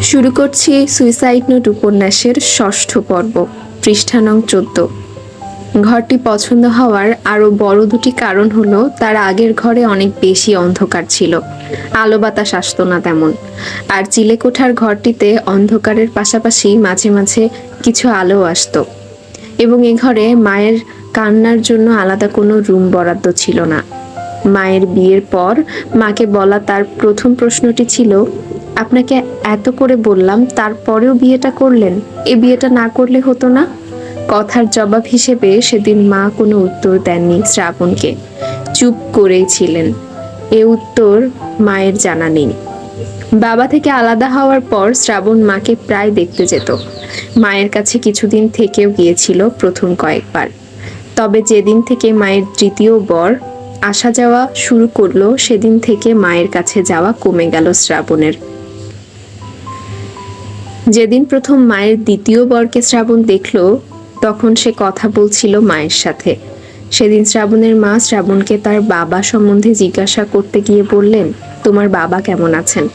শুরু করছি suicide note উপন্যাসের ষষ্ঠ পর্ব, পৃষ্ঠা নং চোদ্দ। ঘরটি পছন্দ হওয়ার আরও বড় দুটি কারণ হলো, তার আগের ঘরে অনেক বেশি অন্ধকার ছিল। আলো বাতাস আসতো না তেমন। আর চিলেকোঠার ঘরটিতে অন্ধকারের পাশাপাশি মাঝে মাঝে কিছু আলো আসতো। এবং এ ঘরে মায়ের কান্নার জন্য আলাদা কোনো রুম বরাদ্দ ছিল না। মায়ের বিয়ের পর মাকে বলা তার প্রথম প্রশ্নটি ছিল আপনাকে এত করে বললাম, তারপরেও বিয়েটা করলেন? এ বিয়েটা না করলে হতো না? কথার জবাব হিসেবে সেদিন মা কোনো উত্তর দেননি শ্রাবণকে। চুপ করেই ছিলেন। এ উত্তর মায়ের জানা নেই। বাবা থেকে আলাদা হওয়ার পর শ্রাবণ মাকে প্রায় দেখতে যেত। মায়ের কাছে কিছুদিন থেকেও গিয়েছিল প্রথম কয়েকবার। তবে যেদিন থেকে মায়ের তৃতীয় বর আসা যাওয়া শুরু করল, সেদিন থেকে মায়ের কাছে যাওয়া কমে গেল শ্রাবণের। যেদিন প্রথম মায়ের দ্বিতীয় বরকে শ্রাবণ দেখল, তখন সে কথা বলছিল মায়ের সাথে। সেদিন শ্রাবণের মা শ্রাবণকে তার বাবা সম্বন্ধে জিজ্ঞাসা করতে গিয়ে বললেন, তোমার বাবা কেমন আছেন?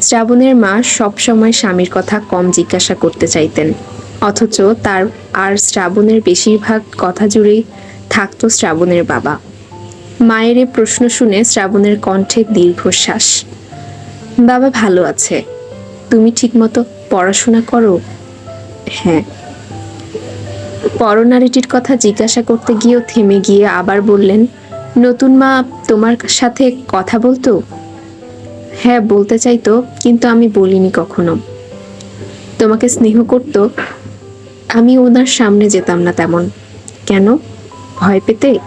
শ্রাবণের মা সবসময় স্বামীর কথা কম জিজ্ঞাসা করতে চাইতেন। অথচ তার আর শ্রাবণের বেশিরভাগ কথা জুড়েই থাকতো শ্রাবণের বাবা। মায়ের এ প্রশ্ন শুনে শ্রাবণের কণ্ঠে দীর্ঘশ্বাস। বাবা ভালো আছে। তুমি ঠিকমতো পড়াশোনা করো? হ্যাঁ। পরনারীটির কথা জিজ্ঞাসা করতে গিয়েও থেমে গিয়ে আবার বললেন, নতুন মা তোমার সাথে কথা বলতো? হ্যাঁ বলতে চাইতো, কিন্তু আমি বলিনি কখনো। তোমাকে স্নেহ করতো, আমি ওনার সামনে যেতাম না তেমন। কেন? ভয় পেতে?